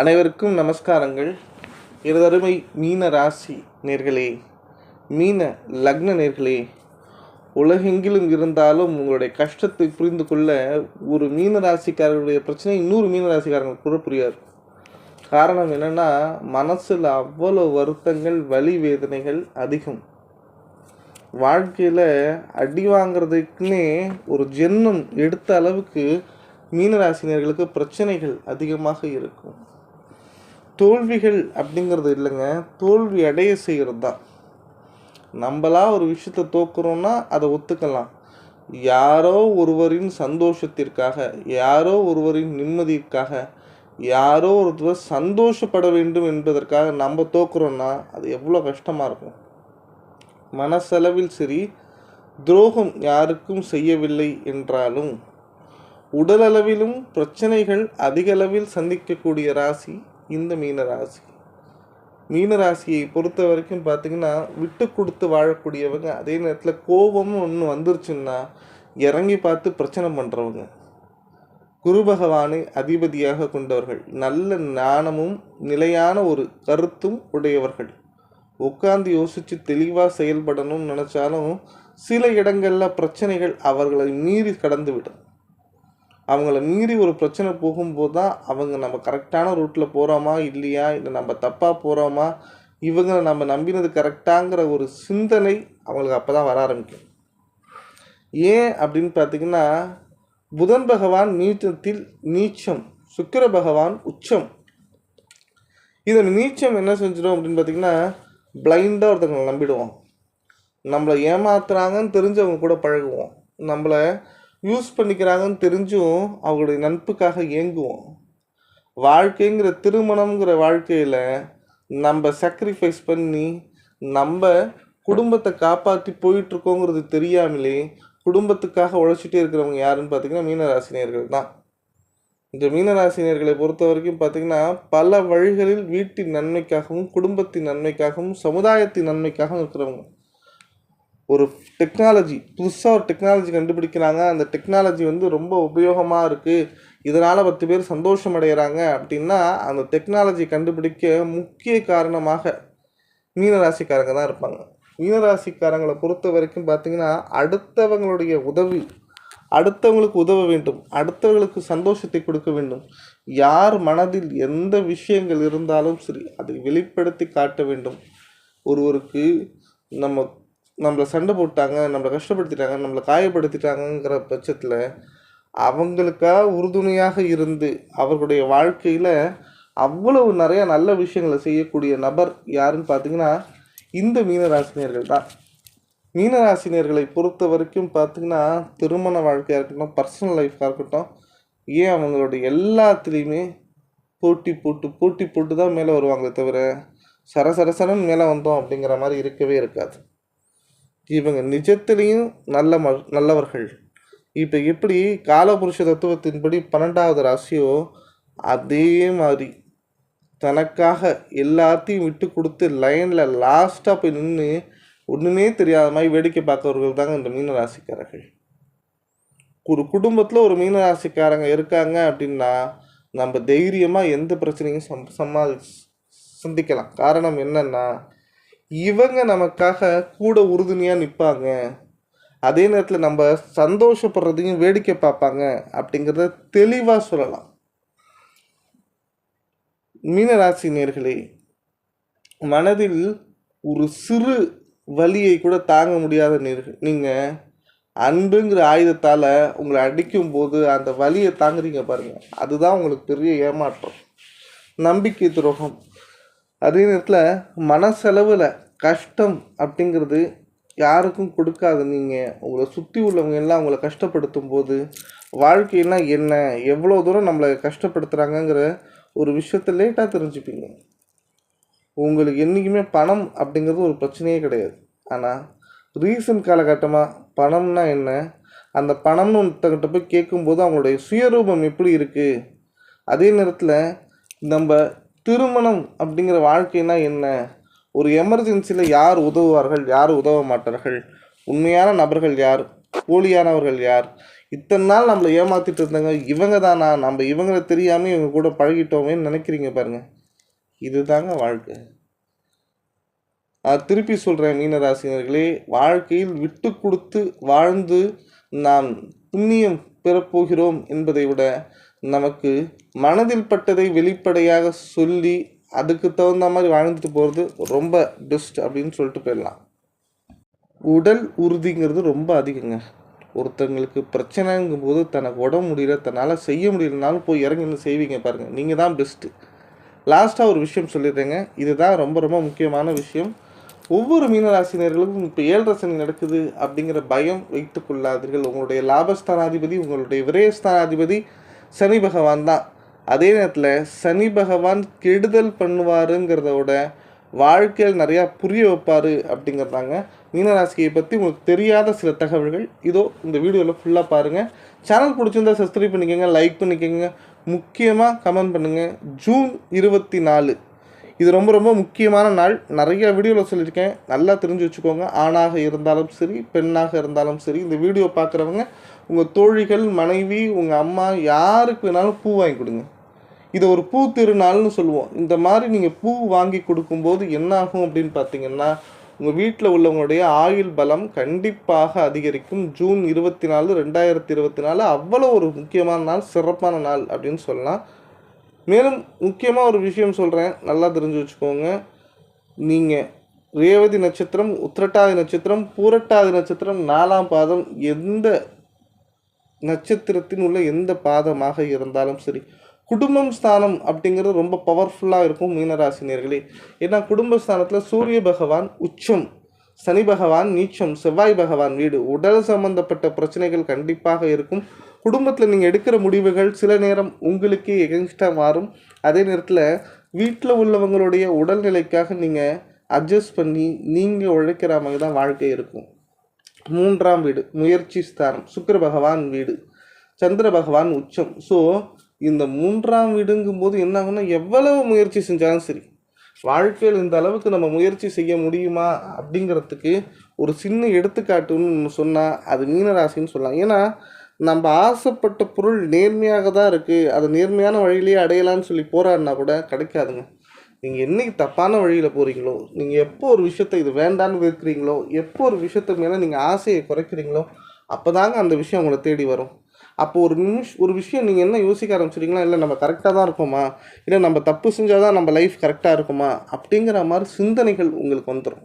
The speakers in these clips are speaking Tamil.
அனைவருக்கும் நமஸ்காரங்கள். இருதருமை மீன ராசி நேர்களே மீன லக்ன நேர்களே உலகெங்கிலும் இருந்தாலும் உங்களுடைய கஷ்டத்தை புரிந்து கொள்ள ஒரு மீன ராசிக்காரர்களுடைய பிரச்சனை இன்னொரு மீன ராசிக்காரங்களுக்கு கூட புரியாது. காரணம் என்னென்னா மனசில் அவ்வளோ வருத்தங்கள் வலி வேதனைகள் அதிகம். வாழ்க்கையில் அடி வாங்குறதுக்குன்னே ஒரு ஜென்மம் எடுத்த அளவுக்கு மீனராசினியர்களுக்கு பிரச்சனைகள் அதிகமாக இருக்கும். தோல்விகள் அப்படிங்கிறது இல்லைங்க. தோல்வி அடைய செய்கிறது தான் நம்மளா ஒரு விஷயத்தை தோக்குறோன்னா அதை ஒத்துக்கலாம். யாரோ ஒருவரின் சந்தோஷத்திற்காக யாரோ ஒருவரின் நிம்மதிக்காக யாரோ ஒருத்தர் சந்தோஷப்பட வேண்டும் என்பதற்காக நம்ம தோக்குறோன்னா அது எவ்வளோ கஷ்டமாக இருக்கும். மனசளவில் சரி துரோகம் யாருக்கும் செய்யவில்லை என்றாலும் உடலளவிலும் பிரச்சனைகள் அதிகளவில் சந்திக்கக்கூடிய ராசி இந்த மீன ராசி மீன ராசியை பொறுத்த வரைக்கும் பார்த்தீங்கன்னா விட்டு கொடுத்து வாழக்கூடியவங்க அதே நேரத்தில் கோபமும் ஒன்று வந்துருச்சுன்னா இறங்கி பார்த்து பிரச்சனை பண்ணுறவங்க குரு பகவானை அதிபதியாக கொண்டவர்கள். நல்ல ஞானமும் நிலையான ஒரு கருத்தும் உடையவர்கள். உட்கார்ந்து யோசித்து தெளிவாக செயல்படணும்னு நினச்சாலும் சில இடங்களில் பிரச்சனைகள் அவர்களை மீறி கடந்து விடும் அவங்கள மீறி ஒரு பிரச்சனை போகும்போது தான் அவங்க நம்ம கரெக்டான ரூட்டில் போகிறோமா இல்லையா? இல்லை நம்ம தப்பாக போகிறோமா இவங்களை நம்ம நம்பினது கரெக்டாங்கிற ஒரு சிந்தனை அவங்களுக்கு அப்போ தான் வர ஆரம்பிக்கும். ஏன் அப்படின்னு பார்த்தீங்கன்னா புதன் பகவான் நீச்சத்தில் நீச்சம் சுக்கிர பகவான் உச்சம். இதன் நீச்சம் என்ன செஞ்சிடும் அப்படின்னு பார்த்தீங்கன்னா பிளைண்டாக ஒருத்தவங்களை நம்பிடுவோம் நம்மளை ஏமாத்துறாங்கன்னு தெரிஞ்சவங்க கூட பழகுவோம். நம்மளை யூஸ் பண்ணிக்கிறாங்கன்னு தெரிஞ்சும் அவங்களுடைய நட்புக்காக ஏங்குவோம் வாழ்க்கைங்கிற திருமணங்கிற வாழ்க்கையில் நம்ம சாக்ரிஃபைஸ் பண்ணி நம்ம குடும்பத்தை காப்பாற்றி போயிட்டுருக்கோங்கிறது தெரியாமலே குடும்பத்துக்காக உழைச்சிட்டே இருக்கிறவங்க யாருன்னு பார்த்தீங்கன்னா மீனராசினியர்கள் தான். இந்த மீனராசினியர்களை பொறுத்த வரைக்கும் பார்த்தீங்கன்னா பல வழிகளில் வீட்டின் நன்மைக்காகவும் குடும்பத்தின் நன்மைக்காகவும் சமுதாயத்தின் நன்மைக்காகவும் இருக்கிறவங்க. ஒரு டெக்னாலஜி புதுசாக ஒரு டெக்னாலஜி கண்டுபிடிக்கிறாங்க. அந்த டெக்னாலஜி வந்து ரொம்ப உபயோகமாக இருக்குது இதனால் பத்து பேர் சந்தோஷம் அடைகிறாங்க அப்படின்னா அந்த டெக்னாலஜி கண்டுபிடிக்க முக்கிய காரணமாக மீனராசிக்காரங்க தான் இருப்பாங்க. மீனராசிக்காரங்களை பொறுத்த வரைக்கும் பார்த்திங்கன்னா அடுத்தவங்களுடைய உதவி அடுத்தவங்களுக்கு உதவ வேண்டும். அடுத்தவர்களுக்கு சந்தோஷத்தை கொடுக்க வேண்டும். யார் மனதில் எந்த விஷயங்கள் இருந்தாலும் சரி அதை வெளிப்படுத்தி காட்ட வேண்டும். ஒருவருக்கு நம்ம நம்மளை சண்டை போட்டாங்க நம்மளை கஷ்டப்படுத்திட்டாங்க நம்மளை காயப்படுத்திட்டாங்கங்கிற பட்சத்தில் அவங்களுக்காக உறுதுணையாக இருந்து அவர்களுடைய வாழ்க்கையில் அவ்வளவு நிறைய நல்ல விஷயங்களை செய்யக்கூடிய நபர் யாருன்னு பார்த்தீங்கன்னா இந்த மீனராசினியர்கள் தான் மீனராசினியர்களை பொறுத்த வரைக்கும் பார்த்தீங்கன்னா திருமண வாழ்க்கையாக இருக்கட்டும் பர்சனல் லைஃப்பாக இருக்கட்டும் ஏன் அவங்களுடைய எல்லாத்துலேயுமே போட்டி போட்டு போட்டி போட்டு தான் மேலே வருவாங்களே தவிர சரசரசரன் மேலே வந்தோம் அப்படிங்கிற மாதிரி இருக்கவே இருக்காது. இவங்க நிஜத்திலையும் நல்ல ம நல்லவர்கள். இப்போ எப்படி காலபுருஷ தத்துவத்தின்படி பன்னெண்டாவது ராசியோ அதே மாதிரி தனக்காக எல்லாத்தையும் விட்டு கொடுத்து லைனில் லாஸ்ட்டாக போய் நின்று ஒன்றுமே தெரியாத மாதிரி வேடிக்கை பார்க்கறவர்கள் தாங்க இந்த மீன ராசிக்காரர்கள். ஒரு குடும்பத்தில் ஒரு மீன ராசிக்காரங்க இருக்காங்க அப்படின்னா நம்ம தைரியமாக எந்த பிரச்சனையும் சம் சமாளி சந்திக்கலாம். காரணம் என்னென்னா இவங்க நமக்காக கூட உறுதுணையாக நிற்பாங்க அதே நேரத்தில் நம்ம சந்தோஷப்படுறதையும் வேடிக்கை பார்ப்பாங்க அப்படிங்கிறத தெளிவாக சொல்லலாம். மீனராசி நேர்களே மனதில் ஒரு சிறு வலியை கூட தாங்க முடியாத நேர்கள் நீங்கள் அன்புங்கிற ஆயுதத்தால் உங்களை அடிக்கும் போது அந்த வலியை தாங்குறீங்க பாருங்கள் அதுதான் உங்களுக்கு பெரிய ஏமாற்றம். நம்பிக்கை துரோகம். அதே நேரத்தில் மனசெலவில் கஷ்டம் அப்படிங்கிறது யாருக்கும் கொடுக்காது. நீங்கள் உங்களை சுற்றி உள்ளவங்க எல்லாம் உங்களை கஷ்டப்படுத்தும் போது வாழ்க்கையெல்லாம் என்ன? எவ்வளோ தூரம் நம்மளை கஷ்டப்படுத்துகிறாங்கங்கிற ஒரு விஷயத்த லேட்டாக தெரிஞ்சுப்பீங்க. உங்களுக்கு என்றைக்குமே பணம் அப்படிங்கிறது ஒரு பிரச்சனையே கிடையாது. ஆனால் ரீசன்ட் காலகட்டமாக பணம்னா என்ன? அந்த பணம்னு ஒருத்தங்கிட்ட போய் கேட்கும்போது அவங்களுடைய சுயரூபம் எப்படி இருக்குது அதே நேரத்தில் நம்ம திருமணம் அப்படிங்கிற வாழ்க்கைனா என்ன? ஒரு எமர்ஜென்சியில் யார் உதவுவார்கள் யார் உதவ மாட்டார்கள்? உண்மையான நபர்கள் யார்? போலியானவர்கள் யார்? இத்தனை நாள் நம்மளை ஏமாத்திட்டு இருந்தாங்க. இவங்க தானா நம்ம இவங்களை தெரியாமல் இவங்க கூட பழகிட்டோமேன்னு நினைக்கிறீங்க பாருங்கள் இதுதாங்க வாழ்க்கை. நான் திருப்பி சொல்கிறேன் மீனராசினர்களே வாழ்க்கையில் விட்டு கொடுத்து வாழ்ந்து நாம் புண்ணியம் பெறப்போகிறோம் என்பதை விட நமக்கு மனதில் பட்டதை வெளிப்படையாக சொல்லி அதுக்கு தகுந்த மாதிரி வாழ்ந்துட்டு போகிறது ரொம்ப பெஸ்ட் அப்படின்னு சொல்லிட்டு போயிடலாம். உடல் உறுதிங்கிறது ரொம்ப அதிகங்க. ஒருத்தங்களுக்கு பிரச்சனைங்கும் போது தனக்கு உடம்பு முடியல தன்னால் செய்ய முடியலனாலும் போய் இறங்கி நின்னு செய்வீங்க பாருங்கள் நீங்கள் தான் பெஸ்ட்டு லாஸ்ட்டாக ஒரு விஷயம் சொல்லிடுறேங்க. இதுதான் ரொம்ப ரொம்ப முக்கியமான விஷயம். ஒவ்வொரு மீனராசினியர்களுக்கும் இப்போ ஏழரை சனி நடக்குது அப்படிங்கிற பயம் வைத்துக் கொள்ளாதீர்கள். உங்களுடைய லாபஸ்தானாதிபதி உங்களுடைய விரயஸ்தானாதிபதி சனி பகவான் தான். அதே நேரத்தில் சனி பகவான் கெடுதல் பண்ணுவாருங்கிறத விட வாழ்க்கையில் நிறையா புரிய வைப்பார் அப்படிங்கிறதாங்க மீனராசியை பற்றி உங்களுக்கு தெரியாத சில தகவல்கள். இதோ இந்த வீடியோவில் ஃபுல்லாக பாருங்கள் சேனல் பிடிச்சிருந்தா சப்ஸ்கிரைப் பண்ணிக்கோங்க லைக் பண்ணிக்கோங்க. முக்கியமாக கமெண்ட் பண்ணுங்கள் ஜூன் இருபத்தி நாலு. இது ரொம்ப ரொம்ப முக்கியமான நாள். நிறைய வீடியோவில் சொல்லியிருக்கேன். நல்லா தெரிஞ்சு வச்சுக்கோங்க. ஆணாக இருந்தாலும் சரி பெண்ணாக இருந்தாலும் சரி இந்த வீடியோ பார்க்குறவங்க உங்கள் தோழிகள் மனைவி உங்கள் அம்மா யாருக்கு வேணாலும் பூ வாங்கி கொடுங்க. இதை ஒரு பூ திருநாள்னு சொல்லுவோம். இந்த மாதிரி நீங்கள் பூ வாங்கி கொடுக்கும்போது என்ன ஆகும் அப்படின்னு பார்த்தீங்கன்னா உங்கள் வீட்டில் உள்ளவங்களுடைய ஆயுள் பலம் கண்டிப்பாக அதிகரிக்கும். ஜூன் இருபத்தி நாலு ரெண்டாயிரத்தி இருபத்தி நாலு அவ்வளோ ஒரு முக்கியமான நாள் சிறப்பான நாள் அப்படின்னு சொல்லலாம். மேலும் முக்கியமாக ஒரு விஷயம் சொல்கிறேன் நல்லா தெரிஞ்சு வச்சுக்கோங்க. நீங்கள் ரேவதி நட்சத்திரம் உத்திரட்டாதி நட்சத்திரம் பூரட்டாதி நட்சத்திரம் நாலாம் பாதம் எந்த நட்சத்திரத்தின் உள்ள எந்த பாதமாக இருந்தாலும் சரி குடும்பம் ஸ்தானம் அப்படிங்கிறது ரொம்ப பவர்ஃபுல்லாக இருக்கும் மீனராசினியர்களே. ஏன்னா குடும்பஸ்தானத்தில் சூரிய பகவான் உச்சம் சனி பகவான் நீச்சம் செவ்வாய் பகவான் வீடு உடல் சம்பந்தப்பட்ட பிரச்சனைகள் கண்டிப்பாக இருக்கும். குடும்பத்தில் நீங்கள் எடுக்கிற முடிவுகள் சில நேரம் உங்களுக்கே எகென்ஸ்டாக மாறும். அதே நேரத்தில் வீட்டில் உள்ளவங்களுடைய உடல்நிலைக்காக நீங்கள் அட்ஜஸ்ட் பண்ணி நீங்கள் உழைக்கிற மாதிரி தான் வாழ்க்கை இருக்கும். மூன்றாம் வீடு முயற்சி ஸ்தானம் சுக்கர பகவான் வீடு சந்திர பகவான் உச்சம். ஸோ இந்த மூன்றாம் வீடுங்கும்போது என்ன ஆகும்னா எவ்வளவு முயற்சி செஞ்சாலும் சரி வாழ்க்கையில் இந்த அளவுக்கு நம்ம முயற்சி செய்ய முடியுமா அப்படிங்கிறதுக்கு ஒரு சின்ன எடுத்துக்காட்டுன்னு சொன்னால் அது மீனராசின்னு சொல்லலாம். ஏன்னா நம்ம ஆசைப்பட்ட பொருள் நேர்மையாக தான் இருக்குது அது நேர்மையான வழியிலேயே அடையலாம்னு சொல்லி போராடினா கூட கிடைக்காதுங்க. நீங்கள் என்னைக்கு தப்பான வழியில் போகிறீங்களோ நீங்கள் எப்போ ஒரு விஷயத்தை இது வேண்டான்னு வெறுக்கிறீங்களோ எப்போ ஒரு விஷயத்து மேலே நீங்கள் ஆசையை குறைக்கிறீங்களோ அப்போ தாங்க அந்த விஷயம் உங்களை தேடி வரும். அப்போ ஒரு நிமிஷ் ஒரு விஷயம் நீங்கள் என்ன யோசிக்க ஆரம்பிச்சிட்டிங்களா? இல்லை நம்ம கரெக்டாக தான் இருக்கோமா? இல்லை நம்ம தப்பு செஞ்சால் தான் நம்ம லைஃப் கரெக்டாக இருக்குமா? அப்படிங்கிற மாதிரி சிந்தனைகள் உங்களுக்கு வந்துடும்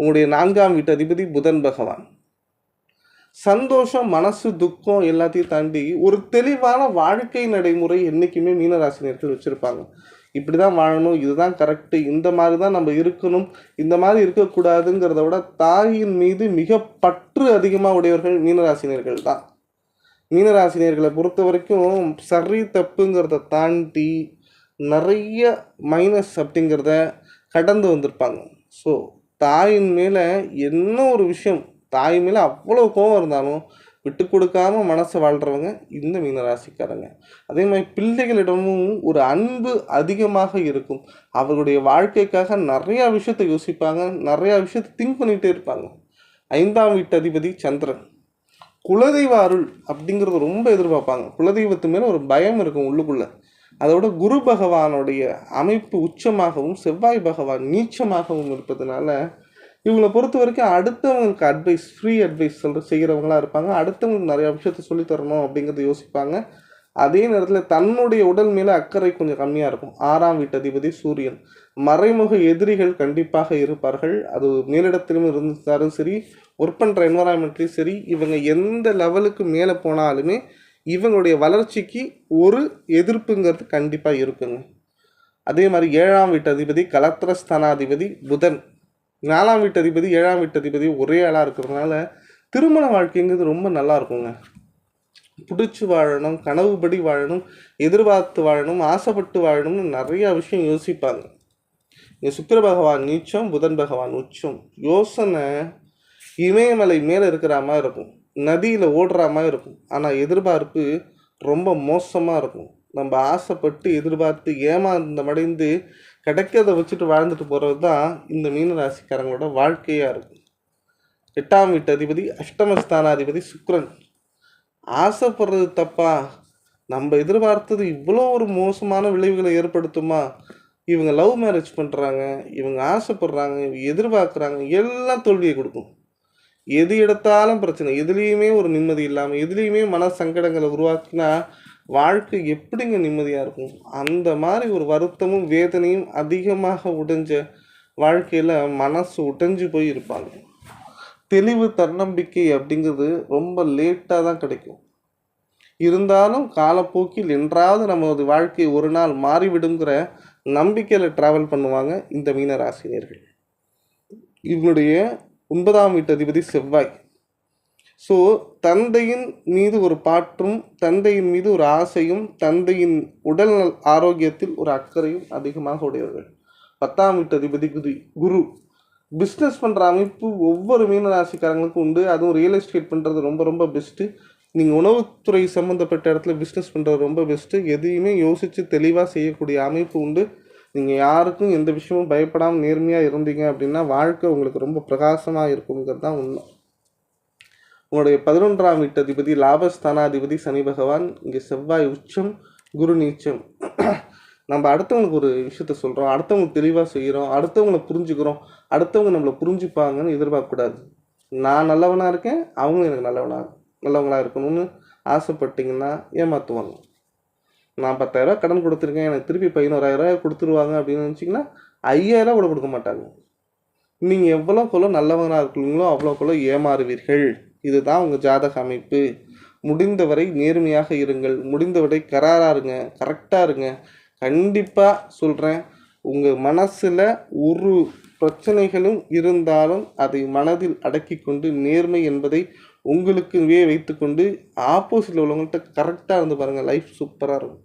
உங்களுடைய நான்காம் வீட்டு அதிபதி புதன் பகவான். சந்தோஷம் மனசு துக்கம் எல்லாத்தையும் தாண்டி ஒரு தெளிவான வாழ்க்கை நடைமுறை என்றைக்குமே மீனராசினியர்கள் வச்சுருப்பாங்க. இப்படி தான் வாழணும் இதுதான் கரெக்டு இந்த மாதிரி தான் நம்ம இருக்கணும் இந்த மாதிரி இருக்கக்கூடாதுங்கிறத விட தாயின் மீது மிக பற்று அதிகமாக உடையவர்கள் மீனராசினியர்கள் தான். மீனராசினியர்களை பொறுத்த வரைக்கும் சரி தப்புங்கிறத தாண்டி நிறைய மைனஸ் அப்படிங்கிறத கடந்து வந்திருப்பாங்க. ஸோ தாயின் மேலே என்ன ஒரு விஷயம் தாய் மேலே அவ்வளோ கோவம் இருந்தாலும் விட்டு கொடுக்காம மனசை வாழ்கிறவங்க இந்த மீனராசிக்காரங்க. அதே மாதிரி பிள்ளைகளிடமும் ஒரு அன்பு அதிகமாக இருக்கும். அவர்களுடைய வாழ்க்கைக்காக நிறையா விஷயத்தை யோசிப்பாங்க. நிறையா விஷயத்தை திங்க் பண்ணிகிட்டே இருப்பாங்க. ஐந்தாம் வீட்டு அதிபதி சந்திரன். குலதெய்வ அருள் அப்படிங்கிறது ரொம்ப எதிர்பார்ப்பாங்க. குலதெய்வத்து மேலே ஒரு பயம் இருக்கும் உள்ளுக்குள்ளே. அதோட குரு பகவானுடைய அமைப்பு உச்சமாகவும் செவ்வாய் பகவான் நீச்சமாகவும் இருப்பதனால இவங்களை பொறுத்த வரைக்கும் அடுத்தவங்களுக்கு அட்வைஸ் ஃப்ரீ அட்வைஸ் சொல்கிற செய்கிறவங்களா இருப்பாங்க. அடுத்தவங்களுக்கு நிறையா விஷயத்த சொல்லித் தரணும் அப்படிங்கிறத யோசிப்பாங்க. அதே நேரத்தில் தன்னுடைய உடல் மேலே அக்கறை கொஞ்சம் கம்மியாக இருக்கும். ஆறாம் வீட்டு அதிபதி சூரியன். மறைமுக எதிரிகள் கண்டிப்பாக இருப்பார்கள். அது மேலிடத்திலும் இருந்தாலும் சரி ஒர்க் பண்ணுற என்வரான்மெண்ட்லேயும் சரி இவங்க எந்த லெவலுக்கு மேலே போனாலுமே இவங்களுடைய வளர்ச்சிக்கு ஒரு எதிர்ப்புங்கிறது கண்டிப்பாக இருக்குங்க. அதே மாதிரி ஏழாம் வீட்டு அதிபதி கலத்திரஸ்தானாதிபதி புதன். நாலாம் வீட்டு அதிபதி ஏழாம் வீட்டு அதிபதி ஒரே ஆளாக இருக்கிறதுனால திருமண வாழ்க்கைங்கிறது ரொம்ப நல்லா இருக்குங்க. பிடிச்சி வாழணும் கனவுபடி வாழணும் எதிர்பார்த்து வாழணும் ஆசைப்பட்டு வாழணும்னு நிறையா விஷயம் யோசிப்பாங்க. இங்கே சுக்கர பகவான் நீச்சம் புதன் பகவான் உச்சம். யோசனை இமயமலை மேலே இருக்கிற மாதிரி இருக்கும். நதியில் ஓடுற மாதிரி இருக்கும். ஆனால் எதிர்பார்ப்பு ரொம்ப மோசமாக இருக்கும். நம்ம ஆசைப்பட்டு எதிர்பார்த்து ஏமாந்த மடைந்து கிடைக்கிறத வச்சுட்டு வாழ்ந்துட்டு போகிறது தான் இந்த மீன ராசிக்காரங்களோட வாழ்க்கையாக இருக்கும். எட்டாம் வீட்டு அதிபதி அஷ்டமஸ்தானாதிபதி சுக்ரன். ஆசைப்படுறது தப்பா? நம்ம எதிர்பார்த்தது இவ்வளோ ஒரு மோசமான விளைவுகளை ஏற்படுத்துமா? இவங்க லவ் மேரேஜ் பண்ணுறாங்க இவங்க ஆசைப்படுறாங்க இவங்க எதிர்பார்க்குறாங்க எல்லாம் தோல்வியை கொடுக்கும். எது எடுத்தாலும் பிரச்சனை. எதுலேயுமே ஒரு நிம்மதி இல்லாமல் எதுலேயுமே மன சங்கடங்களை உருவாக்கினா வாழ்க்கை எப்படிங்க நிம்மதியாக இருக்கும்? அந்த மாதிரி ஒரு வருத்தமும் வேதனையும் அதிகமாக உடைஞ்ச வாழ்க்கையில் மனசு உடைஞ்சு போய் இருப்பாங்க. தெளிவு தன்னம்பிக்கை அப்படிங்கிறது ரொம்ப லேட்டாக தான் கிடைக்கும். இருந்தாலும் காலப்போக்கில் என்றாவது நமது வாழ்க்கை ஒரு நாள் மாறிவிடுங்கிற நம்பிக்கையில் ட்ராவல் பண்ணுவாங்க இந்த மீனராசினியர்கள். இவனுடைய ஒன்பதாம் வீட்டு அதிபதி செவ்வாய். ஸோ தந்தையின் மீது ஒரு பாற்றும் தந்தையின் மீது ஒரு ஆசையும் தந்தையின் உடல் நல் ஆரோக்கியத்தில் ஒரு அக்கறையும் அதிகமாக உடையவர்கள். பத்தாம் வீட்டு அதிபதி குரு குரு. பிஸ்னஸ் பண்ணுற அமைப்பு ஒவ்வொரு மீன ராசிக்காரங்களுக்கும் உண்டு. அதுவும் ரியல் எஸ்டேட் பண்ணுறது ரொம்ப ரொம்ப பெஸ்ட்டு நீங்கள் உணவுத்துறை சம்மந்தப்பட்ட இடத்துல பிஸ்னஸ் பண்ணுறது ரொம்ப பெஸ்ட்டு எதையுமே யோசித்து தெளிவாக செய்யக்கூடிய அமைப்பு உண்டு. நீங்கள் யாருக்கும் எந்த விஷயமும் பயப்படாமல் நேர்மையாக இருந்தீங்க அப்படின்னா வாழ்க்கை உங்களுக்கு ரொம்ப பிரகாசமாக இருக்குங்கிறது தான் உண்மை. உங்களுடைய பதினொன்றாம் வீட்டு அதிபதி லாபஸ்தானாதிபதி சனி பகவான் இங்கே செவ்வாய் உச்சம் குரு நீச்சம். நம்ம அடுத்தவங்களுக்கு ஒரு விஷயத்த சொல்கிறோம் அடுத்தவங்களுக்கு தெளிவாக செய்கிறோம் அடுத்தவங்களை புரிஞ்சுக்கிறோம். அடுத்தவங்க நம்மளை புரிஞ்சுப்பாங்கன்னு எதிர்பார்க்கக்கூடாது. நான் நல்லவனாக இருக்கேன் அவங்களும் எனக்கு நல்லவனாக நல்லவங்களாக இருக்கணும்னு ஆசைப்பட்டிங்கன்னா ஏமாற்றுவாங்க நான் பத்தாயிரரூவா கடன் கொடுத்துருக்கேன் எனக்கு திருப்பி பதினோராயிரரூவா கொடுத்துருவாங்க அப்படின்னு நினச்சிங்கன்னா ஐயாயிரரூவா கூட கொடுக்க மாட்டாங்க. நீங்கள் எவ்வளோக்குள்ள நல்லவங்களாக இருக்கிறீங்களோ அவ்வளோக்குள்ள ஏமாறுவீர்கள். இதுதான் உங்கள் ஜாதக அமைப்பு. முடிந்தவரை நேர்மையாக இருங்கள். முடிந்தவரை கராராக இருங்க. கரெக்டாக இருங்க. கண்டிப்பாக சொல்கிறேன் உங்கள் மனசில் ஒரு பிரச்சனைகளும் இருந்தாலும் அதை மனதில் அடக்கி கொண்டு நேர்மை என்பதை உங்களுக்குவே வைத்துக்கொண்டு ஆப்போசிட்டில் உள்ளவங்கள்ட்ட கரெக்டாக இருந்து பாருங்கள் லைஃப் சூப்பராக இருக்கும்.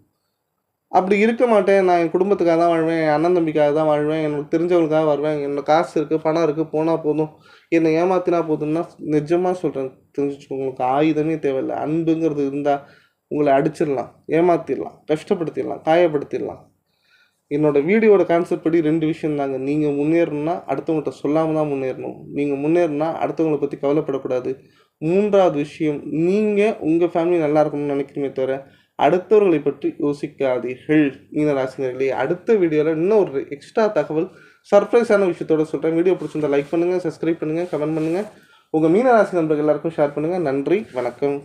அப்படி இருக்க மாட்டேன். நான் என் குடும்பத்துக்காக தான் வாழ்வேன். என் அண்ணன் தம்பிக்காக தான் வாழ்வேன். எனக்கு தெரிஞ்சவங்களுக்காக வருவேன். என்னோட காசு இருக்குது பணம் இருக்குது போனால் போதும். என்னை ஏமாத்தினா போதும்னா நிஜமாக சொல்கிறேன் தெரிஞ்சு உங்களுக்கு ஆயுதமே தேவையில்லை. அன்புங்கிறது இருந்தால் உங்களை அடிச்சிடலாம் ஏமாத்திடலாம் கஷ்டப்படுத்திடலாம் காயப்படுத்திடலாம். என்னோடய வீடியோட கான்செப்ட் படி ரெண்டு விஷயம் தாங்க. நீங்கள் முன்னேறணும்னா அடுத்தவங்கள்ட்ட சொல்லாமல் தான் முன்னேறணும். நீங்கள் முன்னேறினா அடுத்தவங்களை பற்றி கவலைப்படக்கூடாது. மூன்றாவது விஷயம் நீங்கள் உங்கள் ஃபேமிலி நல்லா இருக்கணும்னு நினைக்கிறீங்க தவிர அடுத்தவர்களை பற்றி யோசிக்காதீர்கள். மீனராசினர்களே அடுத்த வீடியோவில் இன்னும் ஒரு எக்ஸ்ட்ரா தகவல் சர்ப்ரைஸான விஷயத்தோட சொல்கிறேன் வீடியோ பிடிச்சிருந்தா லைக் பண்ணுங்கள் சப்ஸ்கிரைப் பண்ணுங்கள் கமெண்ட் பண்ணுங்கள் உங்கள் மீனராசி நண்பர்கள் எல்லாருக்கும் ஷேர் பண்ணுங்கள் நன்றி வணக்கம்.